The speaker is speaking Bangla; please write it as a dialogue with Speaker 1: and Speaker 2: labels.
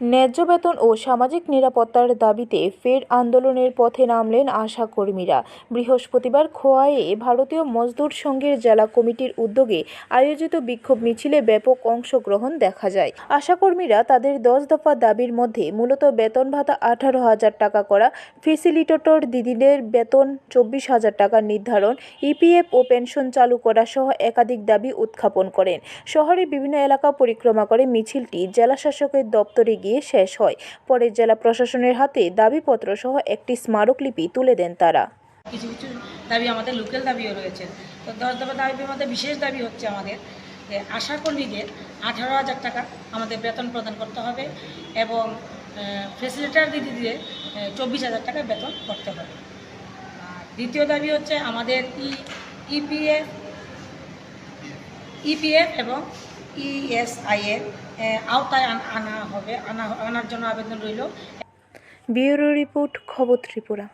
Speaker 1: ন্যায্য বেতন ও সামাজিক নিরাপত্তার দাবিতে ফের আন্দোলনের পথে নামলেন আশা কর্মীরা। বৃহস্পতিবার খোয়াইয়ে ভারতীয় মজদুর সংঘের জেলা কমিটির উদ্যোগে আয়োজিত বিক্ষোভ মিছিলে ব্যাপক অংশগ্রহণ দেখা যায়। আশাকর্মীরা তাদের দশ দফা দাবির মধ্যে মূলত বেতন ভাতা আঠারো হাজার টাকা করা, ফেসিলিটেটর দিদিদের বেতন চব্বিশ হাজার টাকা নির্ধারণ, ইপিএফ ও পেনশন চালু করা সহ একাধিক দাবি উত্থাপন করেন। শহরের বিভিন্ন এলাকা পরিক্রমা করে মিছিলটি জেলা শাসকের দপ্তরে গিয়ে শেষ হয়। পরে জেলা প্রশাসনের হাতে দাবিপত্র সহ একটি স্মারকলিপি তুলে দেন তারা।
Speaker 2: কিছু কিছু দাবি আমাদের লোকাল দাবিও রয়েছে। তো দশ দফা দাবির মধ্যে বিশেষ দাবি হচ্ছে আমাদের যে আশা কর্মীদের আঠারো হাজার টাকা আমাদের বেতন প্রদান করতে হবে এবং ফেসিলিটার দিদিদের চব্বিশ হাজার টাকা বেতন করতে হবে। দ্বিতীয় দাবি হচ্ছে আমাদের ই, ইপিএফ ইপিএফ এবং ইএসআই এর আওতায় আন- আনা হবে, আনা, আনার জন্য আবেদন রইল।
Speaker 1: ব্যুরো রিপোর্ট, খবর ত্রিপুরা।